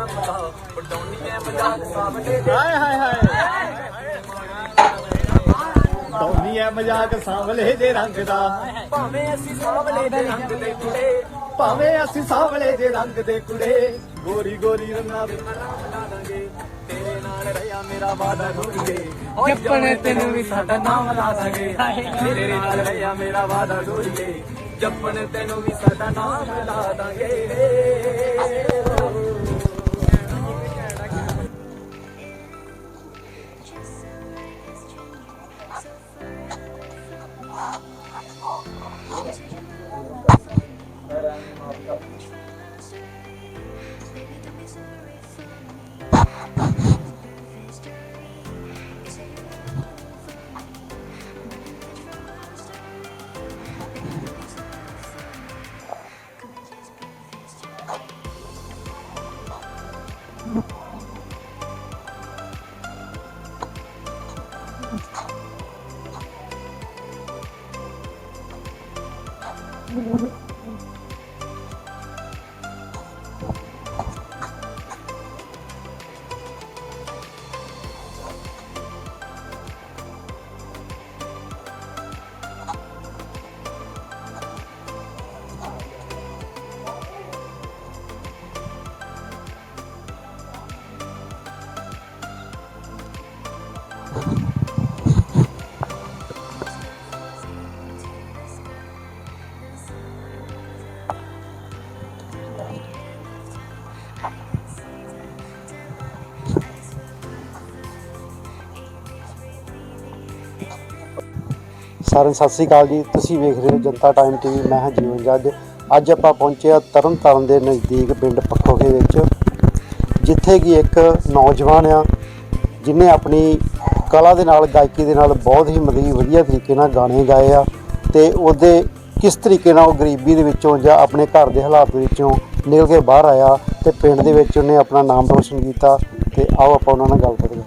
ਮਜ਼ਾਕ ਸਾਹਮਣੇ ਦੇ। ਹਾਏ ਹਾਏ ਹਾਏ। ਤੌਨੀ ਐ ਮਜ਼ਾਕ ਸਾਂਵਲੇ ਦੇ ਰੰਗ ਦਾ। ਭਾਵੇਂ ਅਸੀਂ ਸਾਹਮਣੇ ਦੇ ਰੰਗ ਦੇ ਕੁੜੇ। ਭਾਵੇਂ ਅਸੀਂ ਸਾਂਵਲੇ ਦੇ ਰੰਗ ਦੇ ਕੁੜੇ। ਗੋਰੀ ਗੋਰੀ ਰੰਨਾਂ ਦੇ ਬਣਾ ਦਾਂਗੇ ਤੇਰੇ ਨਾਲ ਰਿਹਾ ਮੇਰਾ ਵਾਦਾ ਗੋਰੀਏ ਜੱਪਣ ਤੈਨੂੰ ਵੀ ਸਾਡਾ ਨਾਮ ਲਾ ਦਾਂਗੇ। ਤੇਰੇ ਨਾਲ ਰਿਹਾ ਮੇਰਾ ਵਾਦਾ ਗੋਰੀਏ ਜੱਪਣ ਤੈਨੂੰ ਵੀ ਸਾਡਾ ਨਾਮ ਲਾ ਦਾਂਗੇ। ਸਾਰਿਆਂ ਨੂੰ ਸਤਿ ਸ੍ਰੀ ਅਕਾਲ ਜੀ। ਤੁਸੀਂ ਵੇਖ ਰਹੇ ਹੋ ਜਨਤਾ ਟਾਈਮ ਟੀਵੀ ਮੈਂ ਹਾਂ ਜੀਵਨ ਜੱਜ। ਅੱਜ ਆਪਾਂ ਪਹੁੰਚੇ ਹਾਂ ਤਰਨਤਾਰਨ ਦੇ ਨਜ਼ਦੀਕ ਪਿੰਡ ਪੱਖੋਕੇ ਵਿੱਚ ਜਿੱਥੇ ਕਿ ਇੱਕ ਨੌਜਵਾਨ ਆ ਜਿਨੇ ਆਪਣੀ ਕਲਾ ਦੇ ਨਾਲ ਗਾਇਕੀ ਦੇ ਨਾਲ ਬਹੁਤ ਹੀ ਮਤਲਬ ਵਧੀਆ ਤਰੀਕੇ ਨਾਲ ਗਾਣੇ ਗਾਏ ਆ ਤੇ ਉਹਦੇ ਕਿਸ ਤਰੀਕੇ ਨਾਲ ਉਹ ਗਰੀਬੀ ਦੇ ਵਿੱਚੋਂ ਜਾਂ ਆਪਣੇ ਘਰ ਦੇ ਹਾਲਾਤ ਦੇ ਵਿੱਚੋਂ ਨਿਕਲ ਕੇ ਬਾਹਰ ਆਇਆ ਤੇ ਪਿੰਡ ਦੇ ਵਿੱਚ ਉਹਨੇ ਆਪਣਾ ਨਾਮ ਰੋਸ਼ਨ ਕੀਤਾ ਤੇ ਆਓ ਆਪਾਂ ਉਹਨਾਂ ਨਾਲ ਗੱਲ ਕਰੀਏ।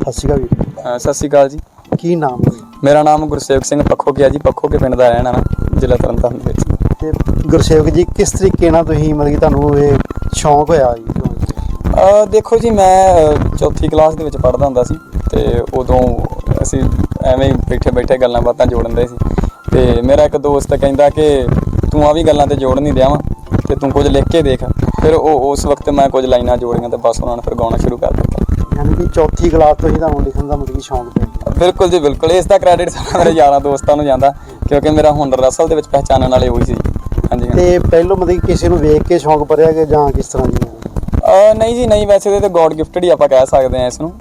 ਸਤਿ ਸ਼੍ਰੀ ਅਕਾਲ ਹਾਂ, ਸਤਿ ਸ਼੍ਰੀ ਅਕਾਲ ਜੀ। ਕੀ ਨਾਮ ਹੈ? ਮੇਰਾ ਨਾਮ ਗੁਰਸੇਵਕ ਸਿੰਘ ਪੱਖੋ ਗਿਆ ਜੀ ਪੱਖੋ ਕੇ ਪਿੰਡ ਦਾ ਰਹਿਣ ਵਾਲਾ ਜ਼ਿਲ੍ਹਾ ਤਰਨਤਾਰਨ ਦੇ ਵਿੱਚ। ਤੇ ਗੁਰਸੇਵਕ ਜੀ ਕਿਸ ਤਰੀਕੇ ਨਾਲ ਤੁਸੀਂ ਮਤਲਬ ਕਿ ਤੁਹਾਨੂੰ ਇਹ ਸ਼ੌਂਕ ਹੋਇਆ ਜੀ? ਅਹ ਦੇਖੋ ਜੀ ਮੈਂ ਚੌਥੀ ਕਲਾਸ ਦੇ ਵਿੱਚ ਪੜ੍ਹਦਾ ਹੁੰਦਾ ਸੀ ਤੇ ਉਦੋਂ ਅਸੀਂ ਐਵੇਂ ਹੀ ਬੈਠੇ ਬੈਠੇ ਗੱਲਾਂ ਬਾਤਾਂ ਜੋੜਨ ਦੇ ਸੀ। ਤੇ ਮੇਰਾ ਇੱਕ ਦੋਸਤ ਕਹਿੰਦਾ ਕਿ ਤੂੰ ਆ ਵੀ ਗੱਲਾਂ ਤੇ ਜੋੜ ਨਹੀਂ ਦਿਆਵਾਂ ਤੇ ਤੂੰ ਕੁਝ ਲਿਖ ਕੇ ਦੇਖ। ਫਿਰ ਉਹ ਉਸ ਵਕਤ ਮੈਂ ਕੁਝ ਲਾਈਨਾਂ ਜੋੜੀਆਂ ਤੇ ਬਸ ਉਹਨਾਂ ਨੇ ਫਿਰ ਗਾਉਣਾ ਸ਼ੁਰੂ ਕਰ ਦਿੱਤਾ। ਯਾਨੀ ਕਿ ਚੌਥੀ ਕਲਾਸ ਤੋਂ ਹੀ ਤੁਹਾਨੂੰ ਲਿਖਣ ਦਾ ਮਤਲਬ ਕਿ ਸ਼ੌਂਕ ਪਿਆ ਬਿਲਕੁਲ ਜੀ ਬਿਲਕੁਲ। ਇਸ ਦਾ ਕ੍ਰੈਡਿਟ ਸਾਰਾ ਮੇਰੇ ਯਾਰਾਂ ਦੋਸਤਾਂ ਨੂੰ ਜਾਂਦਾ ਕਿਉਂਕਿ ਮੇਰਾ ਹੁਨਰ ਅਸਲ ਦੇ ਵਿੱਚ ਪਹਿਚਾਨਣ ਵਾਲੇ ਉਹੀ ਸੀ। ਹਾਂਜੀ ਤੇ ਪਹਿਲੋਂ ਮਤਲਬ ਕਿਸੇ ਨੂੰ ਵੇਖ ਕੇ ਸ਼ੌਂਕ ਭਰਿਆ ਕਿ ਜਾਂ ਕਿਸ ਤਰ੍ਹਾਂ ਜੀ ਨਹੀਂ ਜੀ ਨਹੀਂ ਵੈਸੇ ਤੇ- ਤੇ ਗੋਡ ਗਿਫਟਡ ਹੀ ਆਪਾਂ ਕਹਿ ਸਕਦੇ ਆ ਇਸ ਨੂੰ।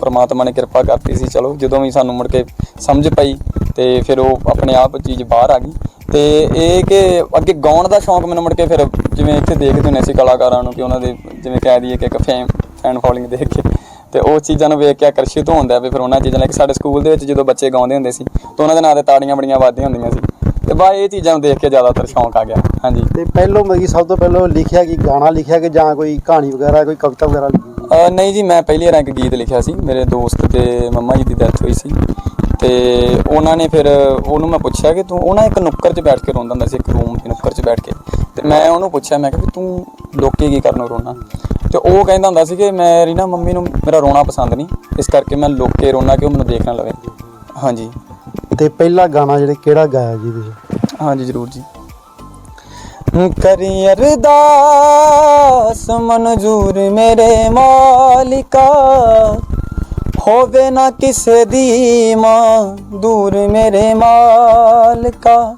ਪ੍ਰਮਾਤਮਾ ਨੇ ਕਿਰਪਾ ਕਰਤੀ ਸੀ ਚਲੋ ਜਦੋਂ ਵੀ ਸਾਨੂੰ ਮੁੜ ਕੇ ਸਮਝ ਪਈ ਤੇ ਫਿਰ ਉਹ ਆਪਣੇ ਆਪ ਚੀਜ਼ ਬਾਹਰ ਆ ਗਈ। ਤੇ ਇਹ ਕਿ ਅੱਗੇ ਗਾਉਣ ਦਾ ਸ਼ੌਂਕ ਮੈਨੂੰ ਮੁੜ ਕੇ ਫਿਰ ਜਿਵੇਂ ਇੱਥੇ ਦੇਖਦੇ ਹੁੰਦੇ ਸੀ ਕਲਾਕਾਰਾਂ ਨੂੰ ਕਿ ਉਹਨਾਂ ਦੇ ਜਿਵੇਂ ਕਹਿ ਦਈਏ ਕਿ ਇੱਕ ਫੇਮ ਫੈਨ ਫੋਲੋਇੰਗ ਦੇਖ ਕੇ। ਤੇ ਉਹ ਚੀਜ਼ਾਂ ਨੂੰ ਵੇਖ ਕੇ ਆਕਰਸ਼ਿਤ ਹੁੰਦਾ ਵੀ ਫਿਰ ਉਹਨਾਂ ਚੀਜ਼ਾਂ ਲਈ ਕਿ ਸਾਡੇ ਸਕੂਲ ਦੇ ਵਿੱਚ ਜਦੋਂ ਬੱਚੇ ਗਾਉਂਦੇ ਹੁੰਦੇ ਸੀ ਤਾਂ ਉਹਨਾਂ ਦੇ ਨਾਂ ਤੇ ਤਾੜੀਆਂ ਬੜੀਆਂ ਵੱਜਦੀਆਂ ਹੁੰਦੀਆਂ ਸੀ। ਤੇ ਬਾ ਇਹ ਚੀਜ਼ਾਂ ਨੂੰ ਦੇਖ ਕੇ ਜ਼ਿਆਦਾਤਰ ਸ਼ੌਂਕ ਆ ਗਿਆ ਹਾਂਜੀ। ਤੇ ਪਹਿਲੋਂ ਮਤਲਬ ਕਿ ਸਭ ਤੋਂ ਪਹਿਲਾਂ ਲਿਖਿਆ ਕਿ ਗਾਣਾ ਲਿਖਿਆ ਕਿ ਜਾਂ ਕੋਈ ਕਹਾਣੀ ਵਗੈਰਾ ਕੋਈ ਕਵਿਤਾ ਵਗੈਰਾ ਲਿਖੀ? ਨਹੀਂ ਜੀ ਮੈਂ ਪਹਿਲੀ ਵਾਰ ਇੱਕ ਗੀਤ ਲਿਖਿਆ ਸੀ ਮੇਰੇ ਦੋਸਤ ਤੇ ਮੰਮਾ ਜੀ ਦੀ ਡੈਥ ਹੋਈ ਸੀ। ਤੇ ਉਹਨਾਂ ਨੇ ਫਿਰ ਉਹਨੂੰ ਮੈਂ ਪੁੱਛਿਆ ਕਿ ਤੂੰ ਉਹਨਾਂ ਇੱਕ ਨੁੱਕਰ 'ਚ ਬੈਠ ਕੇ ਰੋਂਦਾ ਹੁੰਦਾ ਸੀ ਇੱਕ ਰੂਮ ਦੇ ਨੁੱਕਰ 'ਚ ਬੈਠ ਕੇ। ਤੇ ਮੈਂ ਉਹਨੂੰ ਪੁੱਛਿਆ ਮੈਂ ਕਿਹਾ ਵੀ ਤੂੰ ਲੋਕੀ ਕੀ ਕਰਨ ਰੋਣਾ ਤੇ ਉਹ ਕਹਿੰਦਾ ਹੁੰਦਾ ਸੀ ਕਿ ਮੇਰੀ ਨਾ ਮੰਮੀ ਨੂੰ ਮੇਰਾ ਰੋਣਾ ਪਸੰਦ ਨਹੀਂ ਇਸ ਕਰਕੇ ਮੈਂ ਲੋਕੇ ਰੋਣਾ ਕਿ ਉਹ ਮੈਨੂੰ ਦੇਖ ਨਾ ਲਵੇ। ਹਾਂਜੀ। ਤੇ ਪਹਿਲਾ ਗਾਣਾ ਜਿਹੜੇ ਕਿਹੜਾ ਗਾਇਆ ਜੀ ਤੁਸੀਂ? ਹਾਂਜੀ ਜ਼ਰੂਰ ਜੀ। ਕਰੀ ਅਰਦਾਸ ਮਨਜ਼ੂਰ ਮੇਰੇ ਮਾਲਿਕਾ। ਹੋਵੇ ਨਾ ਕਿਸੇ ਦੀ ਮਾਂ ਦੂਰ ਮੇਰੇ ਮਾਲਕਾ।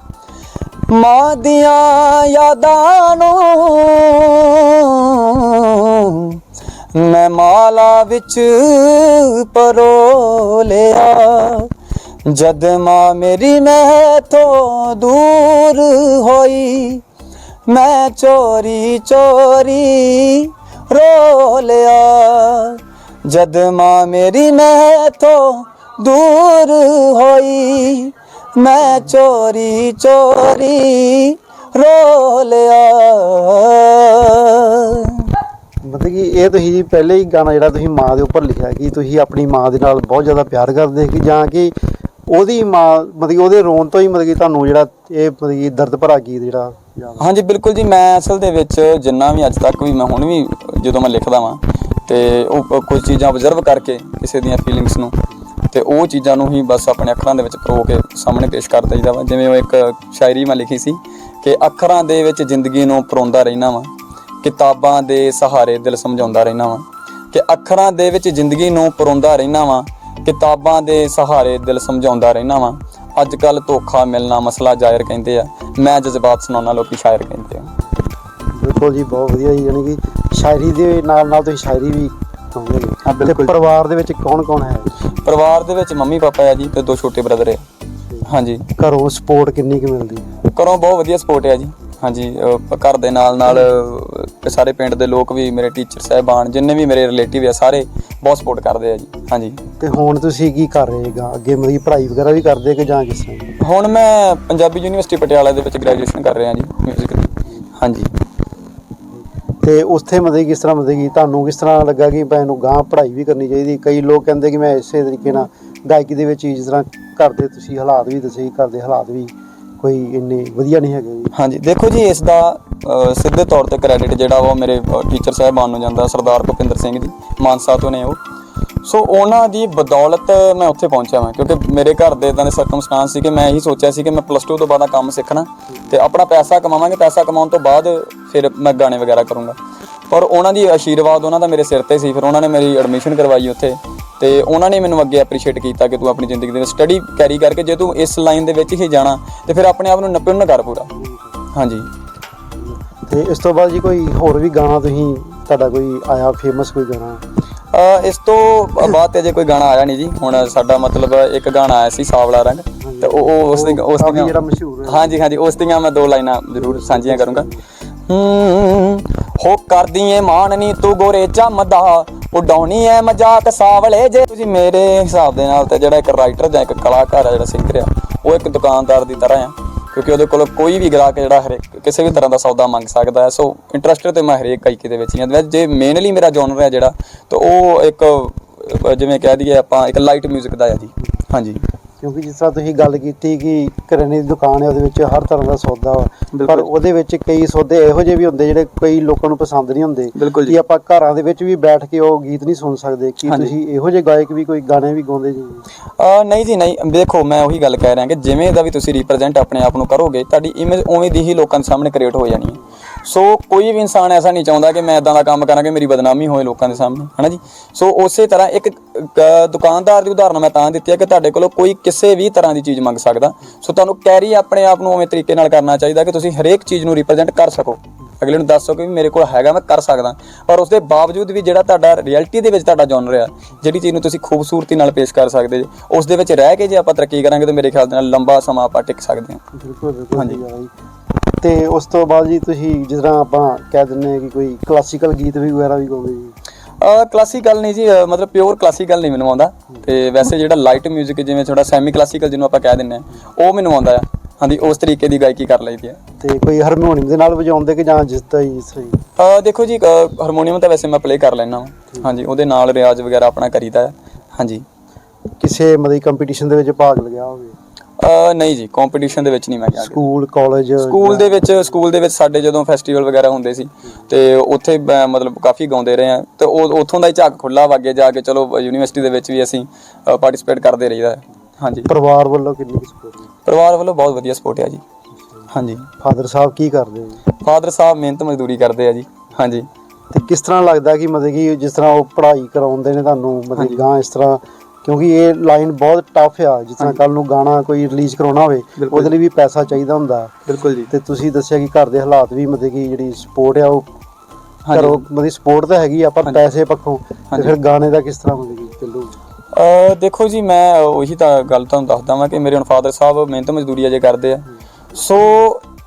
ਮਾਂ ਦੀਆਂ ਯਾਦਾਂ ਨੂੰ ਮੈਂ ਮਾਲਾ ਵਿੱਚ ਪਰੋ ਲਿਆ ਜਦ ਮਾਂ ਮੇਰੀ ਮੈਥੋਂ ਦੂਰ ਹੋਈ, ਮੈਂ ਚੋਰੀ ਚੋਰੀ ਰੋ ਲਿਆ ਜਦ ਮਾਂ ਮੇਰੀ ਮੈਥੋਂ ਦੂਰ ਹੋਈ ਮੈਂ ਚੋਰੀ ਚੋਰੀ ਰੋ ਲਿਆ ਮਤਲਬ ਕਿ ਇਹ ਤੁਸੀਂ ਜੀ ਪਹਿਲੇ ਹੀ ਗਾਣਾ ਜਿਹੜਾ ਤੁਸੀਂ ਮਾਂ ਦੇ ਉੱਪਰ ਲਿਖਿਆ ਕਿ ਤੁਸੀਂ ਆਪਣੀ ਮਾਂ ਦੇ ਨਾਲ ਬਹੁਤ ਜ਼ਿਆਦਾ ਪਿਆਰ ਕਰਦੇ ਕਿ ਜਾਂ ਕਿ ਉਹਦੀ ਮਾਂ ਮਤਲਬ ਕਿ ਉਹਦੇ ਰੋਣ ਤੋਂ ਹੀ ਮਤਲਬ ਕਿ ਤੁਹਾਨੂੰ ਜਿਹੜਾ ਇਹ ਮਤਲਬ ਕਿ ਦਰਦ ਭਰਾ ਗੀਤ ਜਿਹੜਾ ਯਾਦ? ਹਾਂਜੀ ਬਿਲਕੁਲ ਜੀ ਮੈਂ ਅਸਲ ਦੇ ਵਿੱਚ ਜਿੰਨਾ ਵੀ ਅੱਜ ਤੱਕ ਵੀ ਮੈਂ ਹੁਣ ਵੀ ਜਦੋਂ ਮੈਂ ਲਿਖਦਾ ਵਾਂ ਤੇ ਉਹ ਕੁਝ ਚੀਜ਼ਾਂ ਆਬਜ਼ਰਵ ਕਰਕੇ ਕਿਸੇ ਦੀਆਂ ਫੀਲਿੰਗਸ ਨੂੰ ਤੇ ਉਹ ਚੀਜ਼ਾਂ ਨੂੰ ਹੀ ਬਸ ਆਪਣੇ ਅੱਖਰਾਂ ਦੇ ਵਿੱਚ ਪਰੋ ਕੇ ਸਾਹਮਣੇ ਪੇਸ਼ ਕਰ ਦਈਦਾ ਵਾ। ਜਿਵੇਂ ਉਹ ਇੱਕ ਸ਼ਾਇਰੀ ਮੈਂ ਲਿਖੀ ਸੀ ਕਿ ਅੱਖਰਾਂ ਦੇ ਵਿੱਚ ਜ਼ਿੰਦਗੀ ਨੂੰ ਪਰੋਂਦਾ ਰਹਿਣਾ ਵਾਂ ਕਿਤਾਬਾਂ ਦੇ ਸਹਾਰੇ ਦਿਲ ਸਮਝਾਉਂਦਾ ਰਹਿਣਾ ਵਾਂ ਕਿ ਅੱਖਰਾਂ ਦੇ ਵਿੱਚ ਜ਼ਿੰਦਗੀ ਨੂੰ ਪਰੋਂਦਾ ਰਹਿਣਾ ਵਾਂ ਕਿਤਾਬਾਂ ਦੇ ਸਹਾਰੇ ਦਿਲ ਸਮਝਾਉਂਦਾ ਰਹਿਣਾ ਵਾਂ। ਅੱਜ ਕੱਲ ਧੋਖਾ ਮਿਲਣਾ ਮਸਲਾ ਜ਼ਾਇਰ ਕਹਿੰਦੇ ਆ। ਮੈਂ ਜਜ਼ਬਾਤ ਸੁਣਾਉਣਾ ਲੋਕੀ ਸ਼ਾਇਰ ਕਹਿੰਦੇ ਆ। ਬਿਲਕੁਲ ਜੀ ਬਹੁਤ ਵਧੀਆ ਜੀ ਯਾਨੀ ਕਿ ਸ਼ਾਇਰੀ ਦੇ ਨਾਲ ਨਾਲ ਤੁਸੀਂ ਸ਼ਾਇਰੀ ਵੀ ਗਾਉਂਦੇ ਹਾਂ, ਹੋ ਤੇ ਬਿਲਕੁਲ। ਪਰਿਵਾਰ ਦੇ ਵਿੱਚ ਕੌਣ ਕੌਣ ਹੈ? ਪਰਿਵਾਰ ਦੇ ਵਿੱਚ ਮੰਮੀ ਪਾਪਾ ਆ ਜੀ ਤੇ ਦੋ ਛੋਟੇ ਬ੍ਰਦਰ ਆ। ਹਾਂਜੀ। ਘਰੋਂ ਸਪੋਰਟ ਕਿੰਨੀ ਕੁ ਮਿਲਦੀ ਹੈ? ਘਰੋਂ ਬਹੁਤ ਵਧੀਆ ਸਪੋਰਟ ਹੈ ਜੀ। ਹਾਂਜੀ ਅਹ ਘਰ ਦੇ ਨਾਲ ਨਾਲ ਅਹ ਸਾਰੇ ਪਿੰਡ ਦੇ ਲੋਕ ਵੀ ਮੇਰੇ ਟੀਚਰ ਸਾਹਿਬਾਨ ਜਿੰਨੇ ਵੀ ਮੇਰੇ ਰਿਲੇਟਿਵ ਆ ਸਾਰੇ ਬਹੁਤ ਸਪੋਰਟ ਕਰਦੇ ਆ ਜੀ। ਹਾਂਜੀ। ਤੇ ਹੁਣ ਤੁਸੀਂ ਕੀ ਕਰ ਰਹੇ ਹੈਗਾ? ਅੱਗੇ ਮਤਲਬ ਕਿ ਪੜ੍ਹਾਈ ਵਗੈਰਾ ਵੀ ਕਰਦੇ ਕਿ ਜਾਂ ਕਿਸ ਤਰ੍ਹਾਂ? ਹੁਣ ਮੈਂ ਪੰਜਾਬੀ ਯੂਨੀਵਰਸਿਟੀ ਪਟਿਆਲਾ ਦੇ ਵਿੱਚ ਗ੍ਰੈਜੂਏਸ਼ਨ ਕਰ ਰਿਹਾ ਜੀ 뮤직 ਦੀ। ਹਾਂਜੀ। ਤੇ ਉੱਥੇ ਮਤਲਬ ਕਿ ਕਿਸ ਤਰ੍ਹਾਂ ਮਤਲਬ ਕਿ ਤੁਹਾਨੂੰ ਕਿਸ ਤਰ੍ਹਾਂ ਲੱਗਾ ਕਿ ਮੈਂ ਨੂੰ ਗਾਂ ਪੜ੍ਹਾਈ ਵੀ ਕਰਨੀ ਚਾਹੀਦੀ? ਕਈ ਲੋਕ ਕਹਿੰਦੇ ਕਿ ਮੈਂ ਇਸੇ ਤਰੀਕੇ ਨਾਲ ਗਾਇਕੀ ਦੇ ਵਿੱਚ ਹੀ ਜਿਸ ਤਰ੍ਹਾਂ ਘਰ ਦੇ ਤੁਸੀਂ ਹਾਲਾਤ ਵੀ ਦੱਸੇ ਘਰ ਦੇ ਹਾਲਾਤ ਵੀ ਕੋਈ ਇੰਨੇ ਵਧੀਆ ਨਹੀਂ ਹੈਗੇ। ਜੀ ਹਾਂਜੀ, ਦੇਖੋ ਜੀ, ਇਸ ਦਾ ਸਿੱਧੇ ਤੌਰ ਤੇ ਕ੍ਰੈਡਿਟ ਜਿਹੜਾ ਵਾ ਉਹ ਮੇਰੇ ਟੀਚਰ ਸਾਹਿਬਾਨ ਨੂੰ ਜਾਂਦਾ, ਸਰਦਾਰ ਭੁਪਿੰਦਰ ਸਿੰਘ ਜੀ ਮਾਨਸਾ ਤੋਂ ਨੇ ਉਹ। ਸੋ ਉਹਨਾਂ ਦੀ ਬਦੌਲਤ ਮੈਂ ਉੱਥੇ ਪਹੁੰਚਿਆ ਮੈਂ ਕਿਉਂਕਿ ਮੇਰੇ ਘਰ ਦੇ ਇਦਾਂ ਦੇ ਸਰਕਮਸਟੈਂਸ ਸੀ ਕਿ ਮੈਂ ਇਹੀ ਸੋਚਿਆ ਸੀ ਕਿ ਮੈਂ ਪਲੱਸ 2 ਤੋਂ ਬਾਅਦ ਕੰਮ ਸਿੱਖਣਾ ਤੇ ਆਪਣਾ ਪੈਸਾ ਕਮਾਵਾਂਗੇ। ਪੈਸਾ ਕਮਾਉਣ ਤੋਂ ਬਾਅਦ ਫਿਰ ਮੈਂ ਗਾਣੇ ਵਗੈਰਾ ਕਰੂੰਗਾ। ਪਰ ਉਹਨਾਂ ਦੀ ਆਸ਼ੀਰਵਾਦ ਉਹਨਾਂ ਦਾ ਮੇਰੇ ਸਿਰ ਤੇ ਸੀ ਫਿਰ ਉਹਨਾਂ ਨੇ ਮੇਰੀ ਐਡਮਿਸ਼ਨ ਕਰਵਾਈ ਉੱਥੇ। ਤੇ ਉਹਨਾਂ ਨੇ ਮੈਨੂੰ ਅੱਗੇ ਐਪਰੀਸ਼ੀਏਟ ਕੀਤਾ ਕਿ ਤੂੰ ਆਪਣੀ ਜ਼ਿੰਦਗੀ ਦੇ ਵਿੱਚ ਸਟੱਡੀ ਕੈਰੀ ਕਰਕੇ ਜੇ ਤੂੰ ਇਸ ਲਾਈਨ ਦੇ ਵਿੱਚ ਹੀ ਜਾਣਾ ਤੇ ਫਿਰ ਆਪਣੇ ਆਪ ਨੂੰ ਨਪਿਉਣ ਕਰ ਪੂਰਾ। ਹਾਂਜੀ। ਤੇ ਇਸ ਤੋਂ ਬਾਅਦ ਜੀ ਕੋਈ ਹੋਰ ਵੀ ਗਾਣਾ ਤੁਸੀਂ ਤੁਹਾਡਾ ਕੋਈ ਆਇਆ ਫੇਮਸ ਕੋਈ ਗਾਣਾ? ਇਸ ਤੋਂ ਬਾਅਦ ਤੇ ਅਜੇ ਕੋਈ ਗਾਣਾ ਆਇਆ ਨਹੀਂ ਜੀ। ਹੁਣ ਸਾਡਾ ਮਤਲਬ ਇੱਕ ਗਾਣਾ ਆਇਆ ਸੀ ਸਾਵਲਾ ਰੰਗ। ਤੇ ਉਹ ਉਸ ਦੀ ਉਸ ਦੀਆਂ ਜਿਹੜਾ ਮਸ਼ਹੂਰ ਹੋਇਆ। ਹਾਂਜੀ ਹਾਂਜੀ ਉਸ ਦੀਆਂ ਮੈਂ ਦੋ ਲਾਈਨਾਂ ਜ਼ਰੂਰ ਸਾਂਝੀਆਂ ਕਰੂੰਗਾ। ਹੋ ਕਰਦੀ ਏ ਮਾਣ ਨੀ ਤੂੰ ਗੋਰੇ ਜੰਮਦਾ ਉਡਾਉਣੀ ਐ ਮਜ਼ਾਕ ਸਾਵਲੇ ਜੇ ਤੁਸੀਂ ਮੇਰੇ ਹਿਸਾਬ ਦੇ ਨਾਲ ਤੇ ਜਿਹੜਾ ਇੱਕ ਰਾਈਟਰ ਜਾਂ ਇੱਕ ਕਲਾਕਾਰ ਆ ਜਿਹੜਾ ਸਿੰਗਰ ਆ, ਉਹ ਇੱਕ ਦੁਕਾਨਦਾਰ ਦੀ ਤਰ੍ਹਾਂ ਆ। ਕਿਉਂਕਿ ਉਹਦੇ ਕੋਲ ਕੋਈ ਵੀ ਗ੍ਰਾਹਕ ਜਿਹੜਾ ਹਰੇਕ, ਕਿਸੇ ਵੀ ਤਰ੍ਹਾਂ ਦਾ ਸੌਦਾ ਮੰਗ ਸਕਦਾ ਹੈ। ਸੋ ਇੰਟਰਸਟਡ ਤੇ ਮੈਂ ਹਰੇਕ ਗਾਇਕੀ ਦੇ ਵਿੱਚ ਹੀ ਜੇ ਮੇਨਲੀ ਮੇਰਾ ਜਨਰ ਹੈ ਜਿਹੜਾ, ਤਾਂ ਉਹ ਇੱਕ, ਜਿਵੇਂ ਕਹਿ ਦਈਏ ਆਪਾਂ, ਇੱਕ ਲਾਈਟ 뮤직 ਦਾ ਹੈ ਜੀ। ਹਾਂਜੀ। ਕਿਉਂਕਿ ਜਿਸ ਤਰ੍ਹਾਂ ਤੁਸੀਂ ਗੱਲ ਕੀਤੀ ਕਿ ਕਰਿਆਨੇ ਦੀ ਦੁਕਾਨ ਹੈ ਉਹਦੇ ਵਿੱਚ ਹਰ ਤਰ੍ਹਾਂ ਦਾ ਸੌਦਾ ਪਰ। ਉਹਦੇ ਵਿੱਚ ਕਈ ਸੌਦੇ ਇਹੋ ਜਿਹੇ ਵੀ ਹੁੰਦੇ ਜਿਹੜੇ ਕਈ ਲੋਕਾਂ ਨੂੰ ਪਸੰਦ ਨਹੀਂ ਹੁੰਦੇ। ਕਿ ਆਪਾਂ ਘਰਾਂ ਦੇ ਵਿੱਚ ਵੀ ਬੈਠ ਕੇ ਉਹ ਗੀਤ ਨਹੀਂ ਸੁਣ ਸਕਦੇ ਕਿ। ਤੁਸੀਂ ਇਹੋ ਜਿਹੇ ਗਾਇਕ ਵੀ ਕੋਈ ਗਾਣੇ ਵੀ ਗਾਉਂਦੇ ਜੀ ਨਹੀਂ ਜੀ ਨਹੀਂ ਦੇਖੋ ਮੈਂ ਉਹੀ ਗੱਲ ਕਹਿ ਰਿਹਾ ਕਿ ਜਿਵੇਂ ਦਾ ਵੀ ਤੁਸੀਂ ਰਿਪਰੈਜ਼ੈਂਟ ਆਪਣੇ ਆਪ ਨੂੰ ਕਰੋਗੇ ਤੁਹਾਡੀ ਇਮੇਜ ਉਵੇਂ ਦੀ ਹੀ ਲੋਕਾਂ ਦੇ ਸਾਹਮਣੇ ਕ੍ਰੀਏਟ ਹੋ ਜਾਣੀ ਹੈ ਸੋ ਕੋਈ ਵੀ ਇਨਸਾਨ ਐਸਾ ਨਹੀਂ ਚਾਹੁੰਦਾ ਕਿ ਮੈਂ ਇਦਾਂ ਦਾ ਕੰਮ ਕਰਾਂ ਕਿ ਮੇਰੀ ਬਦਨਾਮੀ ਹੋਏ ਲੋਕਾਂ ਦੇ ਸਾਹਮਣੇ ਹਨਾ ਜੀ? ਸੋ ਉਸੇ ਤਰ੍ਹਾਂ ਇੱਕ ਦੁਕਾਨਦਾਰ ਦੀ ਉਦਾਹਰਨ ਮੈਂ ਤਾਂ ਦਿੱਤੀ ਹੈ ਕਿ ਤੁਹਾਡੇ ਕੋਲੋਂ ਕੋਈ ਕਿਸੇ ਵੀ ਤਰ੍ਹਾਂ ਦੀ ਚੀਜ਼ ਮੰਗ ਸਕਦਾ। ਸੋ ਤੁਹਾਨੂੰ ਕੈਰੀ ਆਪਣੇ ਆਪ ਨੂੰ ਉਵੇਂ ਤਰੀਕੇ ਨਾਲ ਕਰਨਾ ਚਾਹੀਦਾ ਕਿ ਤੁਸੀਂ ਹਰੇਕ ਚੀਜ਼ ਨੂੰ ਰਿਪਰੈਜ਼ੈਂਟ ਕਰ ਸਕੋ। ਅਗਲੇ ਨੂੰ ਦੱਸ ਕਿ ਮੇਰੇ ਕੋਲ ਹੈਗਾ ਮੈਂ ਕਰ ਸਕਦਾ। ਪਰ ਉਸ ਦੇ ਬਾਵਜੂਦ ਵੀ ਜਿਹੜਾ ਤੁਹਾਡਾ ਰਿਐਲਿਟੀ ਦੇ ਵਿੱਚ ਤੁਹਾਡਾ ਜਨਰ ਆ ਜਿਹੜੀ ਚੀਜ਼ ਨੂੰ ਤੁਸੀਂ ਖੂਬਸੂਰਤੀ ਨਾਲ ਪੇਸ਼ ਕਰ ਸਕਦੇ ਜੇ ਉਸ ਦੇ ਵਿੱਚ ਰਹਿ ਕੇ ਜੇ ਆਪਾਂ ਤਰੱਕੀ ਕਰਾਂਗੇ ਤਾਂ ਮੇਰੇ ਖਿਆਲ ਦੇ ਨਾਲ ਲੰਬਾ ਸਮਾਂ ਆਪਾਂ ਟਿਕ ਸਕਦੇ ਹਾਂ। ਬਿਲਕੁਲ ਬਿਲਕੁਲ ਹਾਂਜੀ। ਤੇ ਉਸ ਤੋਂ ਬਾਅਦ ਜੀ ਤੁਸੀਂ ਜਿਸ ਤਰ੍ਹਾਂ ਆਪਾਂ ਕਹਿ ਹਾਂ ਕਿ ਕੋਈ ਕਲਾਸੀਕਲ ਗੀਤ ਵੀ ਵਗੈਰਾ ਵੀ ਗਾਉਂਦੇ ਜੀ? ਕਲਾਸੀਕਲ ਨਹੀਂ ਜੀ ਮਤਲਬ ਪਿਓਰ ਕਲਾਸੀਕਲ ਨਹੀਂ ਮੈਨੂੰ ਆਉਂਦਾ ਤੇ ਵੈਸੇ ਜਿਹੜਾ ਲਾਈਟ 뮤직 ਜਿਵੇਂ ਥੋੜਾ ਸੈਮੀ ਕਲਾਸੀਕਲ ਜਿਹਨੂੰ ਆਪਾਂ ਕਹਿ ਦਿੰਦੇ ਆ ਉਹ ਮੈਨੂੰ ਆਉਂਦਾ ਆ। ਹਾਂਜੀ ਉਸ ਤਰੀਕੇ ਦੀ ਗਾਇਕੀ ਕਰ ਲਈਦੀ ਹੈ ਤੇ ਕੋਈ ਹਾਰਮੋਨੀਅਮ ਦੇ ਨਾਲ ਵਜਾਉਂਦੇ ਕਿ ਜਾਂ ਜਿਸ ਦਾ ਹੀ ਸਹੀ ਅ ਦੇਖੋ ਜੀ ਹਾਰਮੋਨੀਅਮ ਤਾਂ ਵੈਸੇ ਮੈਂ ਪਲੇ ਕਰ ਲੈਣਾ ਹਾਂ। ਹਾਂਜੀ ਉਹਦੇ ਨਾਲ ਰਿਆਜ਼ ਵਗੈਰਾ ਆਪਣਾ ਕਰੀਦਾ ਹੈ। ਹਾਂਜੀ। ਕਿਸੇ ਮਤਲਬ ਕੰਪੀਟੀਸ਼ਨ ਦੇ ਵਿੱਚ ਭਾਗ ਲਿਆ ਹੋਵੇ। ਨਹੀਂ ਜੀ ਕੰਪੀਟੀਸ਼ਨ ਦੇ ਵਿੱਚ ਨਹੀਂ ਮੈਂ ਗਿਆ। ਸਕੂਲ ਕਾਲਜ ਸਕੂਲ ਦੇ ਵਿੱਚ ਸਕੂਲ ਦੇ ਵਿੱਚ ਸਾਡੇ ਜਦੋਂ ਫੈਸਟੀਵਲ ਵਗੈਰਾ ਹੁੰਦੇ ਸੀ ਤੇ ਉੱਥੇ ਮਤਲਬ ਕਾਫੀ ਗਾਉਂਦੇ ਰਹੇ ਆ ਤੇ ਉਹ ਉੱਥੋਂ ਦਾ ਹੀ ਝੱਕ ਖੁੱਲਾ ਵਾਗੇ ਜਾ ਕੇ ਚਲੋ ਯੂਨੀਵਰਸਿਟੀ ਦੇ ਵਿੱਚ ਵੀ ਅਸੀਂ ਪਾਰਟਿਸਿਪੇਟ ਕਰਦੇ ਰਹੀਦਾ। ਹੈ। ਹਾਂਜੀ। ਪਰਿਵਾਰ ਵੱਲੋਂ ਕਿੰਨੀ ਸਪੋਰਟ ਪਰਿਵਾਰ ਵੱਲੋਂ ਬਹੁਤ ਵਧੀਆ ਸਪੋਰਟ ਹੈ ਜੀ। ਹਾਂਜੀ। ਫਾਦਰ ਸਾਹਿਬ ਕੀ ਕਰਦੇ ਜੀ ਫਾਦਰ ਸਾਹਿਬ ਮਿਹਨਤ ਮਜ਼ਦੂਰੀ ਕਰਦੇ ਆ ਜੀ। ਹਾਂਜੀ। ਤੇ ਕਿਸ ਤਰ੍ਹਾਂ ਲੱਗਦਾ ਕਿ ਮਤਲਬ ਕਿ ਜਿਸ ਤਰ੍ਹਾਂ ਉਹ ਪੜ੍ਹਾਈ ਕਰਾਉਂਦੇ ਨੇ ਤੁਹਾਨੂੰ ਮਤਲਬ ਗਾਂ ਇਸ ਤਰ੍ਹਾਂ ਕਿਉਂਕਿ ਇਹ ਲਾਈਨ ਬਹੁਤ ਟਫ ਆ ਜਿਸ ਤਰ੍ਹਾਂ ਕੱਲ ਨੂੰ ਗਾਣਾ ਕੋਈ ਰਿਲੀਜ਼ ਕਰਾਉਣਾ ਹੋਵੇ ਬਿਲਕੁਲ। ਉਹਦੇ ਲਈ ਵੀ ਪੈਸਾ ਚਾਹੀਦਾ ਹੁੰਦਾ ਬਿਲਕੁਲ ਜੀ ਤੇ ਤੁਸੀਂ ਦੱਸਿਆ ਕਿ ਘਰ ਦੇ ਹਾਲਾਤ ਵੀ ਮਤਲਬ ਕਿ ਜਿਹੜੀ ਸਪੋਰਟ ਆ ਉਹ। ਘਰੋਂ ਮਤਲਬ ਸਪੋਰਟ ਤਾਂ ਹੈਗੀ ਆ ਪਰ। ਪੈਸੇ ਪੱਖੋਂ ਤੇ। ਫਿਰ ਗਾਣੇ ਦਾ ਕਿਸ ਤਰ੍ਹਾਂ ਕਿ ਚੱਲੂ ਅ ਦੇਖੋ ਜੀ ਮੈਂ ਉਹੀ ਤਾਂ ਗੱਲ ਤੁਹਾਨੂੰ ਦੱਸਦਾ ਵਾਂ ਕਿ ਮੇਰੇ ਹੁਣ ਫਾਦਰ ਸਾਹਿਬ ਮਿਹਨਤ ਮਜ਼ਦੂਰੀ ਅਜੇ ਕਰਦੇ ਆ ਸੋ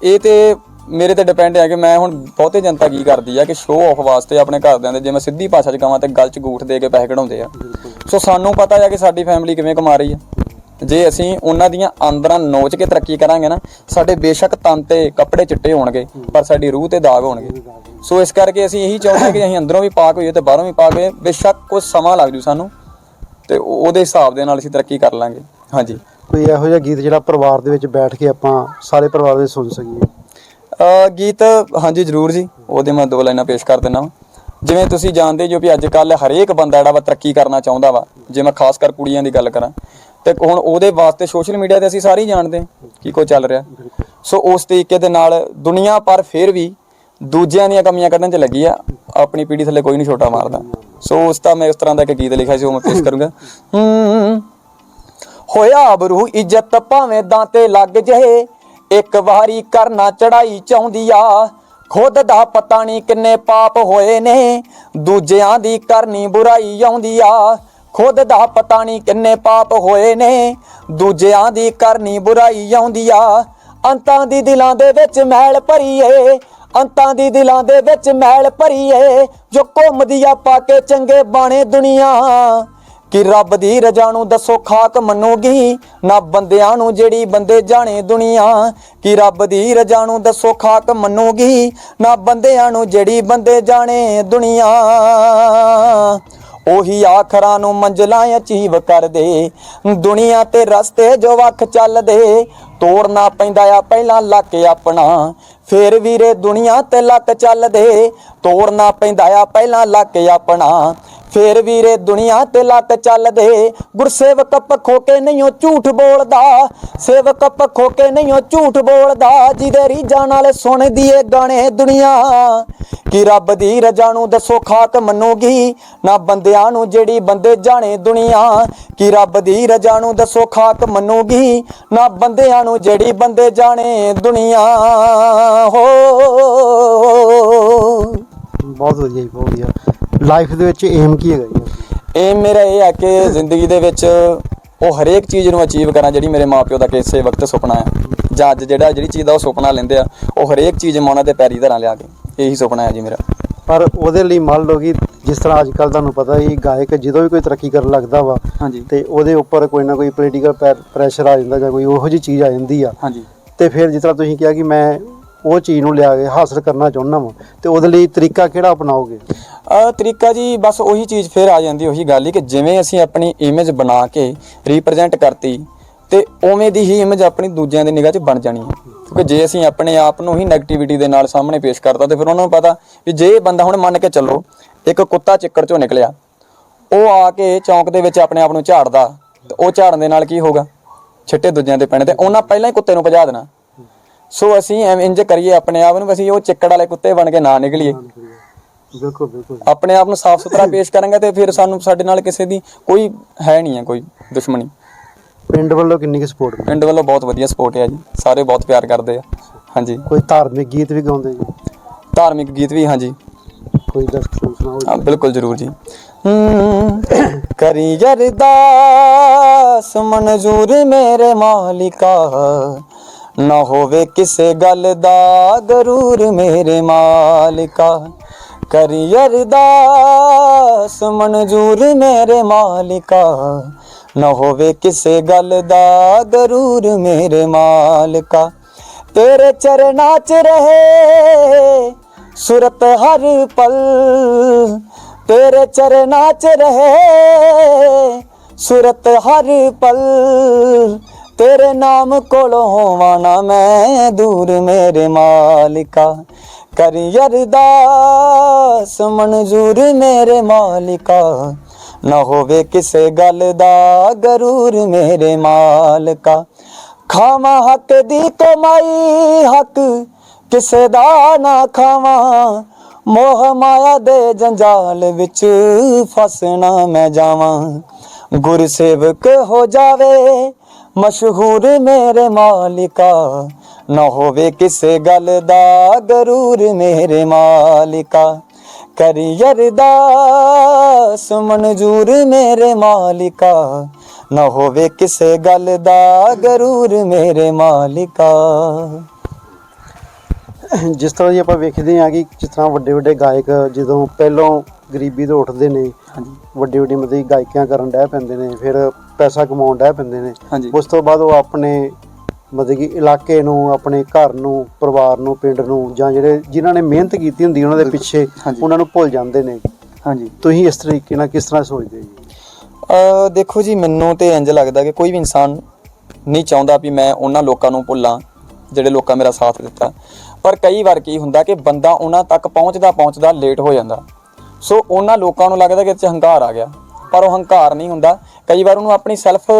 ਇਹ ਤੇ ਮੇਰੇ ਤੇ ਡਿਪੈਂਡ ਹੈ ਕਿ ਮੈਂ ਹੁਣ ਬਹੁਤੇ ਜਨਤਾ ਕੀ ਕਰਦੀ ਆ ਕਿ ਸ਼ੋਅ ਆਫ ਵਾਸਤੇ ਆਪਣੇ ਘਰਦਿਆਂ ਦੇ ਜੇ ਮੈਂ ਸਿੱਧੀ ਭਾਸ਼ਾ 'ਚ ਕਹਾਂ ਤੇ ਗੱਲ 'ਚ ਗੂਠ ਦੇ ਕੇ ਪੈਸੇ ਕਢਾਉਂਦੇ ਆ ਸੋ ਸਾਨੂੰ ਪਤਾ ਹੈ ਕਿ ਸਾਡੀ ਫੈਮਿਲੀ ਕਿਵੇਂ ਕਮਾ ਰਹੀ ਆ। ਜੇ ਅਸੀਂ ਉਹਨਾਂ ਦੀਆਂ ਆਂਦਰਾਂ ਨੋਚ ਕੇ ਤਰੱਕੀ ਕਰਾਂਗੇ ਨਾ ਸਾਡੇ ਬੇਸ਼ੱਕ ਤਨ ਤੇ ਕੱਪੜੇ ਚਿੱਟੇ ਹੋਣਗੇ ਪਰ ਸਾਡੀ ਰੂਹ ਤੇ ਦਾਗ ਹੋਣਗੇ। ਸੋ ਇਸ ਕਰਕੇ ਅਸੀਂ ਇਹੀ ਚਾਹੁੰਦੇ ਹਾਂ ਕਿ ਅਸੀਂ ਅੰਦਰੋਂ ਵੀ ਪਾਕ ਹੋਈਏ ਤੇ ਬਾਹਰੋਂ ਵੀ ਪਾਕ ਹੋਈਏ। ਬੇਸ਼ੱਕ ਕੁਝ ਸਮਾਂ ਲੱਗ ਜੂ ਸਾਨੂੰ ਤੇ ਉਹ- ਉਹਦੇ ਹਿਸਾਬ ਦੇ ਨਾਲ ਅਸੀਂ ਤਰੱਕੀ ਕਰ ਲਾਂਗੇ। ਹਾਂਜੀ। ਕੋਈ ਇਹੋ ਜਿਹਾ ਗੀਤ ਜਿਹੜਾ ਪਰਿਵਾਰ ਦੇ ਵਿੱਚ ਬੈਠ ਕੇ ਆਪਾਂ ਸਾਰੇ ਪਰਿਵਾਰ ਦੇ ਸੁਣ ਸਕੀਏ? ਅ ਗੀਤ ਹਾਂਜੀ ਜ਼ਰੂਰ ਜੀ। ਉਹਦੇ ਮੈਂ ਦੋ ਲਾਈਨਾਂ ਪੇਸ਼ ਕਰ ਦਿੰਦਾ ਜਿਵੇਂ ਤੁਸੀਂ ਜਾਣਦੇ ਜੋ ਵੀ ਅੱਜ ਕੱਲ ਹਰੇਕ ਬੰਦਾ ਜਿਹੜਾ ਵਾ ਤਰੱਕੀ ਕਰਨਾ ਚਾਹੁੰਦਾ ਵਾ, ਜੇ ਮੈਂ ਖਾਸ ਕਰ ਕੁੜੀਆਂ ਦੀ ਗੱਲ ਕਰਾਂ, ਤੇ ਹੁਣ ਉਹਦੇ ਵਾਸਤੇ ਸੋਸ਼ਲ ਮੀਡੀਆ ਤੇ ਅਸੀਂ ਸਾਰੇ ਜਾਣਦੇ ਕੀ ਕੁਝ ਚੱਲ ਰਿਹਾ। ਸੋ ਉਸ ਤਰੀਕੇ ਦੇ ਨਾਲ ਦੁਨੀਆ ਪਰ ਫਿਰ ਵੀ ਦੂਜਿਆਂ ਦੀਆਂ ਕਮੀਆਂ ਕੱਢਣ 'ਚ ਲੱਗੀ ਆ, ਆਪਣੀ ਪੀੜੀ ਥੱਲੇ ਕੋਈ ਨਹੀਂ ਛੋਟਾ ਮਾਰਦਾ। ਸੋ ਉਸ ਦਾ ਮੈਂ ਇਸ ਤਰ੍ਹਾਂ ਦਾ ਇੱਕ ਗੀਤ ਲਿਖਿਆ ਸੀ, ਉਹ ਮੈਂ ਪੇਸ਼ ਕਰੂੰਗਾ। ਹੋਇਆ ਆਬਰੂ ਇੱਜ਼ਤ ਭਾਵੇਂ ਦਾਂਤੇ ਲੱਗ ਜਹੇ ਇੱਕ ਵਾਰੀ ਕਰਨਾ ਚੜਾਈ ਚਾਹੁੰਦੀ ਆ ਖੁਦ ਦਾ ਪਤਾ ਨਹੀਂ ਕਿੰਨੇ ਪਾਪ ਹੋਏ ਨੇ। ਦੂਜਿਆਂ ਦੀ ਕਰਨੀ ਬੁਰਾਈ ਆਉਂਦੀ ਆ। ਖੁਦ ਦਾ ਪਤਾ ਨਹੀਂ ਕਿੰਨੇ ਪਾਪ ਹੋਏ ਨੇ। ਦੂਜਿਆਂ ਦੀ ਕਰਨੀ ਬੁਰਾਈ ਆਉਂਦੀ ਆ। ਅੰਤਾਂ ਦੀ ਦਿਲਾਂ ਦੇ ਵਿੱਚ ਮੈਲ ਭਰੀ ਏ ਅੰਤਾਂ ਦੀ ਦਿਲਾਂ ਦੇ ਵਿੱਚ ਮੈਲ ਭਰੀ ਏ ਜੋ ਘੁੰਮਦੀ ਆ ਪਾ ਕੇ ਚੰਗੇ ਬਾਣੇ ਦੁਨੀਆ। ਕਿ ਰੱਬ ਦੀ ਰਜਾ ਨੂੰ ਦੱਸੋ ਖਾਕ ਮੰਨੂਗੀ? ਨਾ ਬੰਦਿਆਂ ਨੂੰ ਜਿਹੜੀ ਬੰਦੇ ਜਾਣੇ ਦੁਨੀਆ, ਕਿ ਰੱਬ ਦੀ ਰਜਾ ਨੂੰ ਦੱਸੋ ਖਾਕ ਮੰਨੂਗੀ? ਨਾ ਬੰਦਿਆਂ ਨੂੰ ਜਿਹੜੀ ਬੰਦੇ ਜਾਣੇ ਦੁਨੀਆ। ਉਹੀ ਆਖਰਾਂ ਨੂੰ ਮੰਜ਼ਲਾਂ ਅਚੀਵ ਕਰਦੇ, ਦੁਨੀਆ ਤੇ ਰਸਤੇ ਜੋ ਵੱਖ ਚੱਲਦੇ। ਤੋੜਨਾ ਪੈਂਦਾ ਆ ਪਹਿਲਾਂ ਲੱਕ ਆਪਣਾ, ਫੇਰ ਵੀਰੇ ਦੁਨੀਆ ਤੇ ਲੱਕ ਚੱਲਦੇ। ਤੋੜਨਾ ਪੈਂਦਾ ਆ ਪਹਿਲਾਂ ਲੱਕ ਆਪਣਾ ਫੇਰ ਵੀਰੇ ਦੁਨੀਆ ਤੇ ਲੱਕ ਚੱਲਦੇ। ਗੁਰਸੇਵਕ ਪੱਖੋਂ ਕੇ ਨਹੀਂਓ ਝੂਠ ਬੋਲਦਾ। ਸੇਵਕ ਪੱਖੋਂ ਕੇ ਨਹੀਂਓ ਝੂਠ ਬੋਲਦਾ। ਜਿਹਦੇ ਰੀਜਾਂ ਨਾਲ ਸੁਣਦੀ ਏ ਗਾਣੇ ਦੁਨੀਆ। ਕਿ ਰੱਬ ਦੀ ਰਜਾ ਨੂੰ ਦੱਸੋ ਖਾਕ ਮੰਨੂਗੀ। ਨਾ ਬੰਦਿਆਂ ਨੂੰ ਜਿਹੜੀ ਬੰਦੇ ਜਾਣੇ ਦੁਨੀਆ। ਕਿ ਰੱਬ ਦੀ ਰਜਾ ਨੂੰ ਦੱਸੋ ਖਾਕ ਮੰਨੂਗੀ। ਨਾ ਬੰਦਿਆਂ ਨੂੰ ਜਿਹੜੀ ਬੰਦੇ ਜਾਣੇ ਦੁਨੀਆ। ਹੋ। ਬਹੁਤ ਵਧੀਆ ਬਹੁਤ ਵਧੀਆ। ਲਾਈਫ ਦੇ ਵਿੱਚ ਏਮ ਕੀ ਹੈਗਾ ਜੀ? ਇਹ ਮੇਰਾ ਇਹ ਹੈ ਕਿ ਜ਼ਿੰਦਗੀ ਦੇ ਵਿੱਚ ਉਹ ਹਰੇਕ ਚੀਜ਼ ਨੂੰ ਅਚੀਵ ਕਰਾਂ ਜਿਹੜੀ ਮੇਰੇ ਮਾਪਿਓ ਦਾ ਕਿਸੇ ਵਕਤ ਸੁਪਨਾ ਹੈ। ਜਾਂ ਅੱਜ ਜਿਹੜਾ ਜਿਹੜੀ ਚੀਜ਼ ਦਾ ਉਹ ਸੁਪਨਾ ਲੈਂਦੇ ਆ ਉਹ ਹਰੇਕ ਚੀਜ਼ ਮੈਂ ਉਹਨਾਂ ਦੇ ਪੈਰੀ ਧਰਾਂ ਲਿਆ ਕੇ। ਇਹੀ ਸੁਪਨਾ ਹੈ ਜੀ ਮੇਰਾ। ਪਰ ਉਹਦੇ ਲਈ ਮੰਨ ਲਓ ਕਿ ਜਿਸ ਤਰ੍ਹਾਂ ਅੱਜ ਕੱਲ ਤੁਹਾਨੂੰ ਪਤਾ ਹੀ ਗਾਇਕ ਜਦੋਂ ਵੀ ਕੋਈ ਤਰੱਕੀ ਕਰਨ ਲੱਗਦਾ ਵਾ ਹਾਂਜੀ। ਤੇ ਉਹਦੇ ਉੱਪਰ ਕੋਈ ਨਾ ਕੋਈ ਪੋਲੀਟੀਕਲ ਪ੍ਰੈਸ਼ਰ ਆ ਜਾਂਦਾ ਜਾਂ ਕੋਈ ਉਹੋ ਜਿਹੀ ਚੀਜ਼ ਆ ਜਾਂਦੀ ਆ। ਹਾਂਜੀ। ਤੇ ਫਿਰ ਜਿਸ ਤਰ੍ਹਾਂ ਤੁਸੀਂ ਕਿਹਾ ਕਿ ਮੈਂ ਉਹ ਚੀਜ਼ ਨੂੰ ਲਿਆ ਕੇ ਹਾਸਲ ਕਰਨਾ ਚਾਹੁੰਦਾ ਵਾਂ। ਤੇ ਉਹਦੇ ਲਈ ਤਰੀਕਾ ਕਿਹੜਾ ਅਪਣਾਓਗੇ? ਅਹ ਤਰੀਕਾ ਜੀ, ਬਸ ਉਹੀ ਚੀਜ਼ ਫਿਰ ਆ ਜਾਂਦੀ, ਉਹੀ ਗੱਲ ਹੀ ਕਿ ਜਿਵੇਂ ਅਸੀਂ ਆਪਣੀ ਇਮੇਜ ਬਣਾ ਕੇ ਰਿਪਰੈਜ਼ੈਂਟ ਕਰਤੀ, ਤੇ ਉਵੇਂ ਦੀ ਹੀ ਇਮੇਜ ਆਪਣੀ ਦੂਜਿਆਂ ਦੀ ਨਿਗਾਹ 'ਚ ਬਣ ਜਾਣੀ ਹੈ। ਕਿਉਂਕਿ ਜੇ ਅਸੀਂ ਆਪਣੇ ਆਪ ਨੂੰ ਹੀ ਨੈਗੇਟਿਵਿਟੀ ਦੇ ਨਾਲ ਸਾਹਮਣੇ ਪੇਸ਼ ਕਰਤਾ, ਤੇ ਫਿਰ ਉਹਨਾਂ ਨੂੰ ਪਤਾ ਵੀ ਜੇ ਇਹ ਬੰਦਾ ਹੁਣ ਮੰਨ ਕੇ ਚੱਲੋ, ਇੱਕ ਕੁੱਤਾ ਚਿੱਕੜ 'ਚੋਂ ਨਿਕਲਿਆ, ਉਹ ਆ ਕੇ ਚੌਂਕ ਦੇ ਵਿੱਚ ਆਪਣੇ ਆਪ ਨੂੰ ਝਾੜਦਾ, ਤੇ ਉਹ ਝਾੜਨ ਦੇ ਨਾਲ ਕੀ ਹੋਗਾ ਛਿੱਟੇ ਦੂਜਿਆਂ ਦੇ ਪੈਣੇ, ਤੇ ਉਹਨਾਂ ਪਹਿਲਾਂ ਹੀ ਕੁੱਤੇ ਨੂੰ ਭਜਾ ਦੇਣਾ। ਸੋ ਅਸੀਂ ਐਵੇਂ ਇੰਜ ਕਰੀਏ ਆਪਣੇ ਆਪ ਨੂੰ ਅਸੀਂ ਉਹ ਚਿੱਕੜ ਵਾਲੇ ਕੁੱਤੇ ਬਣ ਕੇ ਨਾ ਨਿਕਲੀਏ। ਬਿਲਕੁਲ ਬਿਲਕੁਲ। ਆਪਣੇ ਆਪ ਨੂੰ ਸਾਫ਼ ਸੁਥਰਾ ਪੇਸ਼ ਕਰਾਂਗੇ ਤੇ ਫਿਰ ਸਾਨੂੰ ਸਾਡੇ ਨਾਲ ਕਿਸੇ ਦੀ ਕੋਈ ਹੈ ਨਹੀਂ ਹੈ ਕੋਈ ਦੁਸ਼ਮਣੀ। ਪਿੰਡ ਵੱਲੋਂ ਕਿੰਨੀ ਕੁ ਸਪੋਰਟ ਪਿੰਡ ਵੱਲੋਂ ਬਹੁਤ ਵਧੀਆ ਸਪੋਰਟ ਹੈ ਜੀ। ਸਾਰੇ ਬਹੁਤ ਪਿਆਰ ਕਰਦੇ ਆ। ਹਾਂਜੀ। ਕੋਈ ਧਾਰਮਿਕ ਗੀਤ ਵੀ ਗਾਉਂਦੇ ਜੀ? ਧਾਰਮਿਕ ਗੀਤ ਵੀ ਹਾਂਜੀ। ਕੋਈ ਦਰਸ਼ਕ ਸੁਣਾਓ ਹਾਂ ਬਿਲਕੁਲ ਜ਼ਰੂਰ ਜੀ। ਕਰੀ ਅਰਦਾਸ ਮਨਜ਼ੂਰ ਮੇਰੇ ਮਾਲਿਕਾ। ਨਾ ਹੋਵੇ ਕਿਸੇ ਗੱਲ ਦਾ ਗਰੂਰ ਮੇਰੇ ਮਾਲਿਕਾ। ਕਰੀ ਅਰਦਾਸ, ਮਨਜ਼ੂਰ ਮੇਰੇ ਮਾਲਿਕਾ। ਨਾ ਹੋਵੇ ਕਿਸੇ ਗੱਲ ਦਾ ਗਰੂਰ ਮੇਰੇ ਮਾਲਿਕਾ। ਤੇਰੇ ਚਰਨਾਂ 'ਚ ਰਹੇ, ਸੁਰਤ ਹਰ ਪਲ। ਤੇਰੇ ਚਰਨਾਂ 'ਚ ਰਹੇ, ਸੁਰਤ ਹਰ ਪਲ। ਤੇਰੇ ਨਾਮ ਕੋਲੋਂ ਹੋਵਾਂ ਨਾ ਮੈਂ ਦੂਰ ਮੇਰੇ ਮਾਲਿਕਾ। ਕਰੀ ਅਰਦਾਸ, ਮਨਜ਼ੂਰ ਮੇਰੇ ਮਾਲਿਕਾ। ਨਾ ਹੋਵੇ ਕਿਸੇ ਗੱਲ ਦਾ ਗਰੂਰ ਮੇਰੇ ਮਾਲਕਾ। ਖਾਵਾਂ ਹੱਕ ਦੀ ਕਮਾਈ, ਹੱਕ ਕਿਸੇ ਦਾ ਨਾ ਖਾਵਾਂ। ਮੋਹ ਮਾਇਆ ਦੇ ਜੰਜਾਲ ਵਿੱਚ ਫਸਣਾ ਮੈਂ ਜਾਵਾਂ। ਗੁਰਸੇਵਕ ਹੋ ਜਾਵੇ ਮਸ਼ਹੂਰ ਮੇਰੇ ਮਾਲਿਕਾ, ਨਾ ਹੋਵੇ ਕਿਸੇ ਗੱਲ ਦਾ ਗਰੂਰ ਮੇਰੇ ਮਾਲਿਕਾ। ਕਰੀ ਅਰਦਾਸ ਮਨਜ਼ੂਰ ਮੇਰੇ ਮਾਲਿਕਾ, ਨਾ ਹੋਵੇ ਕਿਸੇ ਗੱਲ ਦਾ ਗਰੂਰ ਮੇਰੇ ਮਾਲਿਕਾ। ਜਿਸ ਤਰ੍ਹਾਂ ਜੀ ਆਪਾਂ ਵੇਖਦੇ ਹਾਂ ਕਿ ਜਿਸ ਤਰ੍ਹਾਂ ਵੱਡੇ ਵੱਡੇ ਗਾਇਕ ਜਦੋਂ ਪਹਿਲੋਂ ਗਰੀਬੀ ਤੋਂ ਉੱਠਦੇ ਨੇ ਹਾਂਜੀ। ਵੱਡੀ ਵੱਡੀ ਮਤਲਬ ਗਾਇਕੀਆਂ ਕਰਨ ਡਹਿ ਪੈਂਦੇ ਨੇ ਫਿਰ ਪੈਸਾ ਕਮਾਉਣ ਡਹਿ ਪੈਂਦੇ ਨੇ। ਹਾਂਜੀ। ਉਸ ਤੋਂ ਬਾਅਦ ਉਹ ਆਪਣੇ ਮਤਲਬ ਕਿ ਇਲਾਕੇ ਨੂੰ ਆਪਣੇ ਘਰ ਨੂੰ ਪਰਿਵਾਰ ਨੂੰ ਪਿੰਡ ਨੂੰ ਜਾਂ ਜਿਹੜੇ ਜਿਨ੍ਹਾਂ ਨੇ ਮਿਹਨਤ ਕੀਤੀ ਹੁੰਦੀ ਉਹਨਾਂ ਦੇ ਪਿੱਛੇ ਹਾਂਜੀ। ਉਹਨਾਂ ਨੂੰ ਭੁੱਲ ਜਾਂਦੇ ਨੇ। ਹਾਂਜੀ। ਤੁਸੀਂ ਇਸ ਤਰੀਕੇ ਨਾਲ ਕਿਸ ਤਰ੍ਹਾਂ ਸੋਚਦੇ ਜੀ? ਅ ਦੇਖੋ ਜੀ ਮੈਨੂੰ ਤੇ ਇੰਜ ਲੱਗਦਾ ਕਿ ਕੋਈ ਵੀ ਇਨਸਾਨ ਨਹੀਂ ਚਾਹੁੰਦਾ ਵੀ ਮੈਂ ਉਹਨਾਂ ਲੋਕਾਂ ਨੂੰ ਭੁੱਲਾਂ ਜਿਹੜੇ ਲੋਕਾਂ ਮੇਰਾ ਸਾਥ ਦਿੱਤਾ। ਪਰ ਕਈ ਵਾਰ ਕੀ ਹੁੰਦਾ ਕਿ ਬੰਦਾ ਉਹਨਾਂ ਤੱਕ ਪਹੁੰਚਦਾ ਪਹੁੰਚਦਾ ਲੇਟ ਹੋ ਜਾਂਦਾ। ਸੋ ਉਹਨਾਂ ਲੋਕਾਂ ਨੂੰ ਲੱਗਦਾ ਕਿ ਇਹ 'ਚ ਹੰਕਾਰ ਆ ਗਿਆ। ਪਰ ਉਹ ਹੰਕਾਰ ਨਹੀਂ ਹੁੰਦਾ। ਕਈ ਵਾਰ ਉਹਨੂੰ ਆਪਣੀ ਸੈਲਫ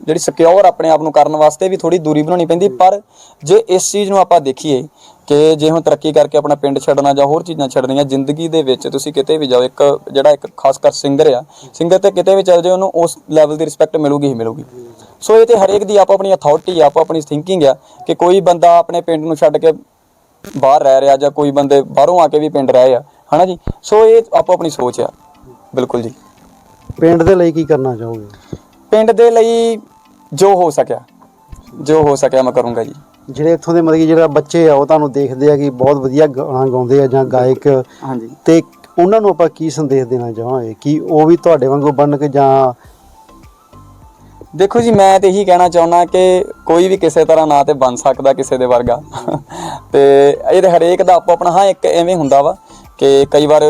ਜਿਹੜੀ ਸਿਕਿਉਰ ਆਪਣੇ ਆਪ ਨੂੰ ਕਰਨ ਵਾਸਤੇ ਵੀ ਥੋੜੀ ਦੂਰੀ ਬਣਾਉਣੀ ਪੈਂਦੀ। ਪਰ ਜੇ ਇਸ ਚੀਜ਼ ਨੂੰ ਆਪਾਂ ਦੇਖੀਏ ਕਿ ਜੇ ਹੁਣ ਤਰੱਕੀ ਕਰਕੇ ਆਪਣਾ ਪਿੰਡ ਛੱਡਣਾ ਜਾਂ ਹੋਰ ਚੀਜ਼ਾਂ ਛੱਡਣੀਆਂ, ਜ਼ਿੰਦਗੀ ਦੇ ਵਿੱਚ ਤੁਸੀਂ ਕਿਤੇ ਵੀ ਜਾਓ, ਇੱਕ ਜਿਹੜਾ ਇੱਕ ਖਾਸ ਕਰ ਸਿੰਗਰ ਆ ਸਿੰਗਰ ਤੇ ਕਿਤੇ ਵੀ ਚੱਲ ਜਾਓ, ਉਹਨੂੰ ਉਸ ਲੈਵਲ ਦੀ ਰਿਸਪੈਕਟ ਮਿਲੂਗੀ ਹੀ ਮਿਲੂਗੀ। ਸੋ ਇਹ ਤੇ ਹਰੇਕ ਦੀ ਆਪੋ ਆਪਣੀ ਅਥਾਰਟੀ ਆਪੋ ਆਪਣੀ ਥਿੰਕਿੰਗ ਆ ਕਿ ਕੋਈ ਬੰਦਾ ਆਪਣੇ ਪਿੰਡ ਨੂੰ ਛੱਡ ਕੇ ਬਾਹਰ ਰਹਿ ਰਿਹਾ ਜਾਂ ਕੋਈ ਬੰਦੇ ਬਾਹਰੋਂ ਆ ਕੇ ਵੀ ਪਿੰਡ ਰਹੇ ਆ ਹਨਾ ਜੀ? ਸੋ ਇਹ ਆਪੋ ਆਪਣੀ ਸੋਚ ਆ। ਬਿਲਕੁਲ ਜੀ। ਪਿੰਡ ਦੇ ਲਈ ਕੀ ਕਰਨਾ ਚਾਹੋਗੇ? ਪਿੰਡ ਦੇ ਲਈ ਜੋ ਹੋ ਸਕਿਆ ਜੋ ਹੋ ਸਕਿਆ ਮੈਂ ਕਰੂੰਗਾ ਜੀ। ਜਿਹੜੇ ਇੱਥੋਂ ਦੇ ਮਤਲਬ ਕਿ ਜਿਹੜਾ ਬੱਚੇ ਆ ਉਹ ਤੁਹਾਨੂੰ ਦੇਖਦੇ ਆ ਕਿ ਬਹੁਤ ਵਧੀਆ ਗਾਣਾ ਗਾਉਂਦੇ ਆ ਜਾਂ ਗਾਇਕ। ਹਾਂਜੀ। ਤੇ ਉਹਨਾਂ ਨੂੰ ਆਪਾਂ ਕੀ ਸੰਦੇਸ਼ ਦੇਣਾ ਚਾਹਾਂਗੇ? ਕਿ ਉਹ ਵੀ ਤੁਹਾਡੇ ਵਾਂਗੂ ਬਣ ਕੇ ਜਾਂ ਦੇਖੋ ਜੀ, ਮੈਂ ਤੇ ਇਹੀ ਕਹਿਣਾ ਚਾਹੁੰਦਾ ਕਿ ਕੋਈ ਵੀ ਕਿਸੇ ਤਰ੍ਹਾਂ ਨਾ ਤੇ ਬਣ ਸਕਦਾ ਕਿਸੇ ਦੇ ਵਰਗਾ। ਤੇ ਇਹ ਤੇ ਹਰੇਕ ਦਾ ਆਪੋ ਆਪਣਾ ਹਾਂ, ਇੱਕ ਐਵੇਂ ਹੁੰਦਾ ਵਾ ਕਿ ਕਈ ਵਾਰ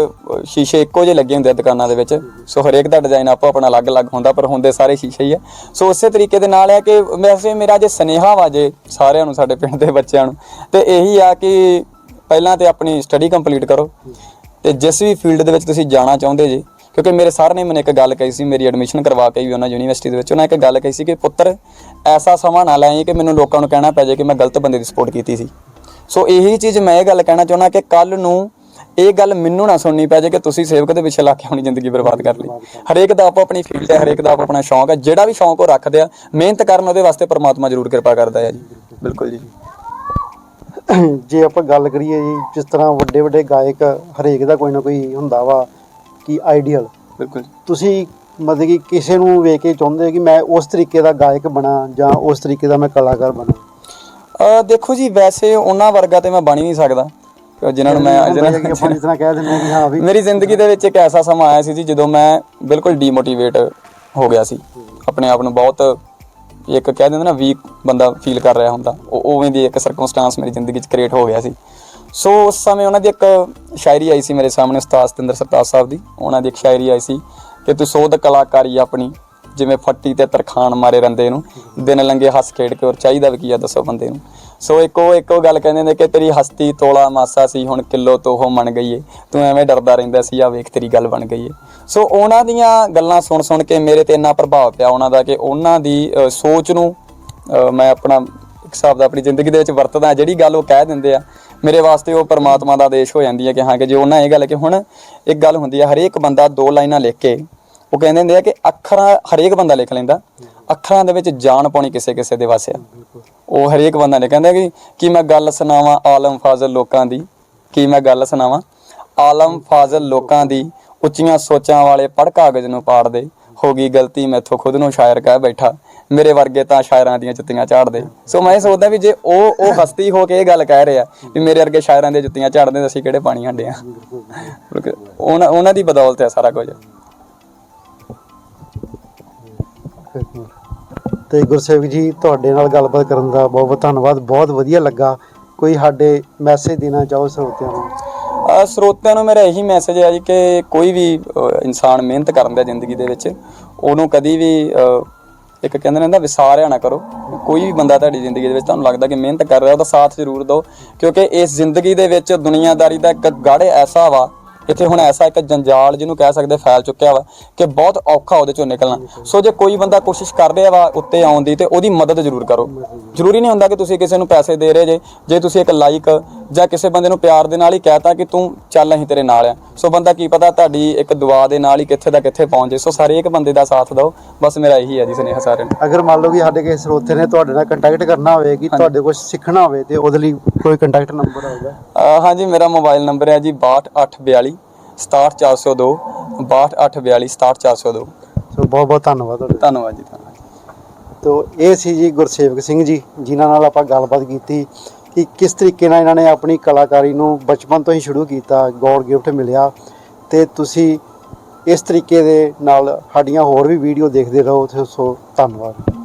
ਸ਼ੀਸ਼ੇ ਇੱਕੋ ਜਿਹੇ ਲੱਗੇ ਹੁੰਦੇ ਆ ਦੁਕਾਨਾਂ ਦੇ ਵਿੱਚ। ਸੋ ਹਰੇਕ ਦਾ ਡਿਜ਼ਾਈਨ ਆਪੋ ਆਪਣਾ ਅਲੱਗ-ਅਲੱਗ ਹੁੰਦਾ, ਪਰ ਹੁੰਦੇ ਸਾਰੇ ਸ਼ੀਸ਼ੇ ਹੀ ਆ। ਸੋ ਉਸੇ ਤਰੀਕੇ ਦੇ ਨਾਲ ਹੈ ਕਿ ਵੈਸੇ ਮੇਰਾ ਜੇ ਸਨੇਹਾ ਵਾ ਜੇ ਸਾਰਿਆਂ ਨੂੰ, ਸਾਡੇ ਪਿੰਡ ਦੇ ਬੱਚਿਆਂ ਨੂੰ, ਤੇ ਇਹੀ ਆ ਕਿ ਪਹਿਲਾਂ ਤੇ ਆਪਣੀ ਸਟੱਡੀ ਕੰਪਲੀਟ ਕਰੋ। ਤੇ ਜਿਸ ਵੀ ਫੀਲਡ ਦੇ ਵਿੱਚ ਤੁਸੀਂ ਜਾਣਾ ਚਾਹੁੰਦੇ ਜੀ ਕਿਉਂਕਿ ਮੇਰੇ ਸਰ ਨੇ ਮੈਨੂੰ ਇੱਕ ਗੱਲ ਕਹੀ ਸੀ, ਮੇਰੀ ਐਡਮਿਸ਼ਨ ਕਰਵਾ ਕੇ ਵੀ ਉਹਨਾਂ ਯੂਨੀਵਰਸਿਟੀ ਦੇ ਵਿੱਚ। ਉਹਨਾਂ ਇੱਕ ਗੱਲ ਕਹੀ ਸੀ ਕਿ ਪੁੱਤਰ, ਐਸਾ ਸਮਾਂ ਨਾ ਲੈ ਕਿ ਮੈਨੂੰ ਲੋਕਾਂ ਨੂੰ ਕਹਿਣਾ ਪੈ ਜਾਏ ਕਿ ਮੈਂ ਗਲਤ ਬੰਦੇ ਦੀ ਸਪੋਰਟ ਕੀਤੀ ਸੀ। ਸੋ ਇਹੀ ਚੀਜ਼ ਮੈਂ ਇਹ ਗੱਲ ਕਹਿਣਾ ਚਾਹੁੰਦਾ ਕਿ ਕੱਲ ਨੂੰ ਇਹ ਗੱਲ ਮੈਨੂੰ ਨਾ ਸੁਣਨੀ ਪੈ ਜਾਏ ਕਿ ਤੁਸੀਂ ਸੇਵਕ ਦੇ ਪਿੱਛੇ ਲਾ ਕੇ ਆਪਣੀ ਜ਼ਿੰਦਗੀ ਬਰਬਾਦ ਕਰ ਲਈ। ਹਰੇਕ ਦਾ ਆਪੋ ਆਪਣੀ ਫੀਲਡ ਹੈ, ਹਰੇਕ ਦਾ ਆਪੋ ਆਪਣਾ ਸ਼ੌਂਕ ਹੈ। ਜਿਹੜਾ ਵੀ ਸ਼ੌਂਕ ਉਹ ਰੱਖਦੇ ਆ, ਮਿਹਨਤ ਕਰਨ ਉਹਦੇ ਵਾਸਤੇ ਪਰਮਾਤਮਾ ਜ਼ਰੂਰ ਕਿਰਪਾ ਕਰਦਾ ਹੈ ਜੀ। ਬਿਲਕੁਲ ਜੀ। ਜੇ ਆਪਾਂ ਗੱਲ ਕਰੀਏ ਜੀ, ਜਿਸ ਤਰ੍ਹਾਂ ਵੱਡੇ ਵੱਡੇ ਗਾਇਕ ਹਰੇਕ ਦਾ ਕੋਈ ਨਾ ਕੋਈ ਹੁੰਦਾ ਵਾ ਕਿ ਆਈਡੀਅਲ ਬਿਲਕੁਲ। ਤੁਸੀਂ ਮਤਲਬ ਕਿ ਕਿਸੇ ਨੂੰ ਵੇਖ ਕੇ ਚਾਹੁੰਦੇ ਹੋ ਕਿ ਮੈਂ ਉਸ ਤਰੀਕੇ ਦਾ ਗਾਇਕ ਬਣਾ ਜਾਂ ਉਸ ਤਰੀਕੇ ਦਾ ਮੈਂ ਕਲਾਕਾਰ ਬਣਾ? ਦੇਖੋ ਜੀ ਵੈਸੇ ਉਹਨਾਂ ਵਰਗਾ ਤੇ ਮੈਂ ਬਣ ਹੀ ਨਹੀਂ ਸਕਦਾ। ਜਿਨ੍ਹਾਂ ਨੂੰ ਮੈਂ ਹੁੰਦਾ ਹੈ ਕਿ ਆਪਾਂ ਜਿਸ ਤਰ੍ਹਾਂ ਕਹਿ ਦਿੰਦੇ ਕਿ ਹਾਂ ਵੀ ਮੇਰੀ ਜ਼ਿੰਦਗੀ ਦੇ ਵਿੱਚ ਇੱਕ ਐਸਾ ਸਮਾਂ ਆਇਆ ਸੀ ਜੀ ਜਦੋਂ ਮੈਂ ਬਿਲਕੁਲ ਡੀਮੋਟੀਵੇਟ ਹੋ ਗਿਆ ਸੀ। ਆਪਣੇ ਆਪ ਨੂੰ ਬਹੁਤ ਇੱਕ ਕਹਿ ਦਿੰਦੇ ਨਾ ਵੀਕ ਬੰਦਾ ਫੀਲ ਕਰ ਰਿਹਾ ਹੁੰਦਾ। ਉਹ ਉਵੇਂ ਦੀ ਇੱਕ ਸਰਕਮਸਟੈਂਸ ਮੇਰੀ ਜ਼ਿੰਦਗੀ 'ਚ ਕ੍ਰੀਏਟ ਹੋ ਗਿਆ ਸੀ। ਸੋ ਉਸ ਸਮੇਂ ਉਹਨਾਂ ਦੀ ਇੱਕ ਸ਼ਾਇਰੀ ਆਈ ਸੀ ਮੇਰੇ ਸਾਹਮਣੇ ਉਸਤਾਦ ਸਤਿੰਦਰ ਸਰਤਾਜ ਸਾਹਿਬ ਦੀ। ਉਹਨਾਂ ਦੀ ਇੱਕ ਸ਼ਾਇਰੀ ਆਈ ਸੀ ਕਿ ਤੂੰ ਸੋਧ ਕਲਾਕਾਰੀ ਆਪਣੀ, ਜਿਵੇਂ ਫੱਟੀ ਤੇ ਤਰਖਾਨ ਮਾਰੇ ਰੰਦੇ ਨੂੰ, ਦਿਨ ਲੰਗੇ ਹੱਸ ਖੇਡ ਕੇ ਔਰ ਚਾਹੀਦਾ ਵੀ ਕੀ ਆ ਦੱਸੋ ਬੰਦੇ ਨੂੰ। ਸੋ ਇੱਕੋ ਇੱਕੋ ਗੱਲ ਕਹਿੰਦੇ ਨੇ ਕਿ ਤੇਰੀ ਹਸਤੀ ਤੋਲਾ ਮਾਸਾ ਸੀ, ਹੁਣ ਕਿਲੋ ਤੋਂ ਉਹ ਮੰਨ ਗਈ ਏ। ਤੂੰ ਐਵੇਂ ਡਰਦਾ ਰਹਿੰਦਾ ਸੀ ਆ ਵੇਖ ਤੇਰੀ ਗੱਲ ਬਣ ਗਈ ਏ। ਸੋ ਉਹਨਾਂ ਦੀਆਂ ਗੱਲਾਂ ਸੁਣ ਸੁਣ ਕੇ ਮੇਰੇ ਤੇ ਇੰਨਾ ਪ੍ਰਭਾਵ ਪਿਆ ਉਹਨਾਂ ਦਾ ਕਿ ਉਹਨਾਂ ਦੀ ਸੋਚ ਨੂੰ ਮੈਂ ਆਪਣਾ ਇੱਕ ਹਿਸਾਬ ਦਾ ਆਪਣੀ ਜ਼ਿੰਦਗੀ ਦੇ ਵਿੱਚ ਵਰਤਦਾ, ਜਿਹੜੀ ਗੱਲ ਉਹ ਕਹਿ ਦਿੰਦੇ ਆ ਮੇਰੇ ਵਾਸਤੇ ਉਹ ਪਰਮਾਤਮਾ ਦਾ ਆਦੇਸ਼ ਹੋ ਜਾਂਦੀ ਹੈ ਕਿ ਹਾਂ, ਕਿ ਜੇ ਉਹਨਾਂ ਇਹ ਗੱਲ ਕਿ ਹੁਣ ਇੱਕ ਗੱਲ ਹੁੰਦੀ ਹੈ ਹਰੇਕ ਬੰਦਾ ਦੋ ਲਾਈਨਾਂ ਲਿਖ ਕੇ ਉਹ ਕਹਿੰਦੇ ਹੁੰਦੇ ਆ ਕਿ ਅੱਖਰਾਂ, ਹਰੇਕ ਬੰਦਾ ਲਿਖ ਲੈਂਦਾ। ਅੱਖਰਾਂ ਦੇ ਵਿੱਚ ਜਾਨ ਪਾਉਣੀ ਕਿਸੇ ਕਿਸੇ ਦੇ ਵਾਸਤੇ ਆ। ਉਹ ਹਰੇਕ ਬੰਦਾ ਨੇ ਕਹਿੰਦਾ ਕਿ ਕੀ ਮੈਂ ਗੱਲ ਸੁਣਾਵਾਂ ਆਲਮ ਫਾਜ਼ਲ ਲੋਕਾਂ ਦੀ? ਕੀ ਮੈਂ ਗੱਲ ਸੁਣਾਵਾਂ? ਆਲਮ ਫਾਜ਼ਲ ਲੋਕਾਂ ਦੀ ਉੱਚੀਆਂ ਸੋਚਾਂ ਵਾਲੇ ਪੜ ਕਾਗਜ਼ ਨੂੰ ਪਾੜ ਦੇ। ਹੋ ਗਈ ਗਲਤੀ, ਮੈਥੋਂ ਖੁਦ ਨੂੰ ਸ਼ਾਇਰ ਕਹਿ ਬੈਠਾ। ਮੇਰੇ ਵਰਗੇ ਤਾਂ ਸ਼ਾਇਰਾਂ ਦੀਆਂ ਜੁੱਤੀਆਂ ਝਾੜਦੇ। ਸੋ ਮੈਂ ਇਹ ਸੋਚਦਾ ਵੀ ਜੇ ਉਹ ਉਹ ਹਸਤੀ ਹੋ ਕੇ ਇਹ ਗੱਲ ਕਹਿ ਰਿਹਾ ਵੀ ਮੇਰੇ ਵਰਗੇ ਸ਼ਾਇਰਾਂ ਦੀਆਂ ਜੁੱਤੀਆਂ ਝਾੜਦੇ ਤਾਂ ਅਸੀਂ ਕਿਹੜੇ ਪਾਣੀ ਹੰਡੇ ਆ? ਉਹਨਾਂ ਉਹਨਾਂ ਦੀ ਬਦੌਲਤ ਹੈ ਸਾਰਾ ਕੁਝ। ਤੇ ਗੁਰਸੇਵਕ ਜੀ ਤੁਹਾਡੇ ਨਾਲ ਗੱਲਬਾਤ ਕਰਨ ਦਾ ਬਹੁਤ ਬਹੁਤ ਧੰਨਵਾਦ ਬਹੁਤ ਵਧੀਆ ਲੱਗਾ। ਕੋਈ ਸਾਡੇ ਮੈਸੇਜ ਦੇਣਾ ਚਾਹੋ ਸਰੋਤਿਆਂ ਨੂੰ? ਸਰੋਤਿਆਂ ਨੂੰ ਮੇਰਾ ਇਹੀ ਮੈਸੇਜ ਹੈ ਜੀ ਕਿ ਕੋਈ ਵੀ ਇਨਸਾਨ ਮਿਹਨਤ ਕਰਨ ਦਾ ਜ਼ਿੰਦਗੀ ਦੇ ਵਿੱਚ ਉਹਨੂੰ ਕਦੀ ਵੀ ਇੱਕ ਕਹਿੰਦੇ ਨੇ ਨਾ ਵਿਸਾਰਿਆ ਨਾ ਕਰੋ, ਕੋਈ ਵੀ ਬੰਦਾ ਤੁਹਾਡੀ ਜ਼ਿੰਦਗੀ ਦੇ ਵਿੱਚ ਤੁਹਾਨੂੰ ਲੱਗਦਾ ਕਿ ਮਿਹਨਤ ਕਰ ਰਿਹਾ, ਉਹਦਾ ਸਾਥ ਜ਼ਰੂਰ ਦਿਓ, ਕਿਉਂਕਿ ਇਸ ਜ਼ਿੰਦਗੀ ਦੇ ਵਿੱਚ ਦੁਨੀਆਦਾਰੀ ਦਾ ਇੱਕ ਗਾੜੇ ਐਸਾ ਵਾ ਇੱਥੇ ਹੁਣ ਐਸਾ ਇੱਕ ਜੰਜਾਲ ਜਿਹਨੂੰ ਕਹਿ ਸਕਦੇ ਫੈਲ ਚੁੱਕਿਆ ਵਾ ਕਿ ਬਹੁਤ ਔਖਾ ਉਹਦੇ ਚੋਂ ਨਿਕਲਣਾ। ਸੋ ਜੇ ਕੋਈ ਬੰਦਾ ਕੋਸ਼ਿਸ਼ ਕਰ ਰਿਹਾ ਵਾ ਉੱਤੇ ਆਉਣ ਦੀ ਤੇ ਉਹਦੀ ਮਦਦ ਜ਼ਰੂਰ ਕਰੋ। ਜ਼ਰੂਰੀ ਨਹੀਂ ਹੁੰਦਾ ਕਿ ਤੁਸੀਂ ਕਿਸੇ ਨੂੰ ਪੈਸੇ ਦੇ ਰਹੇ ਜੇ ਜੇ ਤੁਸੀਂ ਇੱਕ ਲਾਈਕ ਜਾਂ ਕਿਸੇ ਬੰਦੇ ਨੂੰ ਪਿਆਰ ਦੇ ਨਾਲ ਹੀ ਕਹਿਤਾ ਕਿ ਤੂੰ ਚੱਲ ਅਸੀਂ ਤੇਰੇ ਨਾਲ ਆ। ਸੋ ਬੰਦਾ ਕੀ ਪਤਾ ਤੁਹਾਡੀ ਇੱਕ ਦੁਆ ਦੇ ਨਾਲ ਹੀ ਕਿੱਥੇ ਦਾ ਕਿੱਥੇ ਪਹੁੰਚ ਜੇ। ਸੋ ਸਾਰੇ ਇੱਕ ਬੰਦੇ ਦਾ ਸਾਥ ਦਿਓ। ਬਸ ਮੇਰਾ ਇਹੀ ਹੈ ਜੀ ਸੁਨੇਹਾ ਸਾਰਿਆਂ ਨੂੰ। ਅਗਰ ਮੰਨ ਲਓ ਕਿ ਸਾਡੇ ਕਿਸੇ ਸਰੋਤੇ ਨੇ ਤੁਹਾਡੇ ਨਾਲ ਕੰਟੈਕਟ ਕਰਨਾ ਹੋਵੇ ਕਿ ਤੁਹਾਡੇ ਕੁਝ ਸਿੱਖਣਾ ਹੋਵੇ ਤੇ ਉਹਦੇ ਲਈ ਕੋਈ ਕੰਟੈਕਟ ਨੰਬਰ ਹੋਵੇਗਾ ਹਾਂਜੀ ਮੇਰਾ ਮੋਬਾਈਲ ਨੰਬਰ ਹੈ ਜੀ 62842 67402 62842 67402 ਸੋ ਬਹੁਤ ਬਹੁਤ ਧੰਨਵਾਦ ਤੁਹਾਡਾ। ਧੰਨਵਾਦ ਜੀ ਧੰਨਵਾਦ। ਤੋ ਇਹ ਸੀ ਜੀ ਗੁਰਸੇਵਕ ਸਿੰਘ ਜੀ ਜਿਨ੍ਹਾਂ ਨਾਲ ਆਪਾਂ ਗੱਲਬਾਤ ਕੀਤੀ ਕਿ ਕਿਸ ਤਰੀਕੇ ਨਾਲ ਇਹਨਾਂ ਨੇ ਆਪਣੀ ਕਲਾਕਾਰੀ ਨੂੰ ਬਚਪਨ ਤੋਂ ਹੀ ਸ਼ੁਰੂ ਕੀਤਾ ਗੋਡ ਗਿਫਟ ਮਿਲਿਆ। ਤੇ ਤੁਸੀਂ ਇਸ ਤਰੀਕੇ ਦੇ ਨਾਲ ਸਾਡੀਆਂ ਹੋਰ ਵੀ ਵੀਡੀਓ ਦੇਖਦੇ ਰਹੋ ਸੋ ਧੰਨਵਾਦ।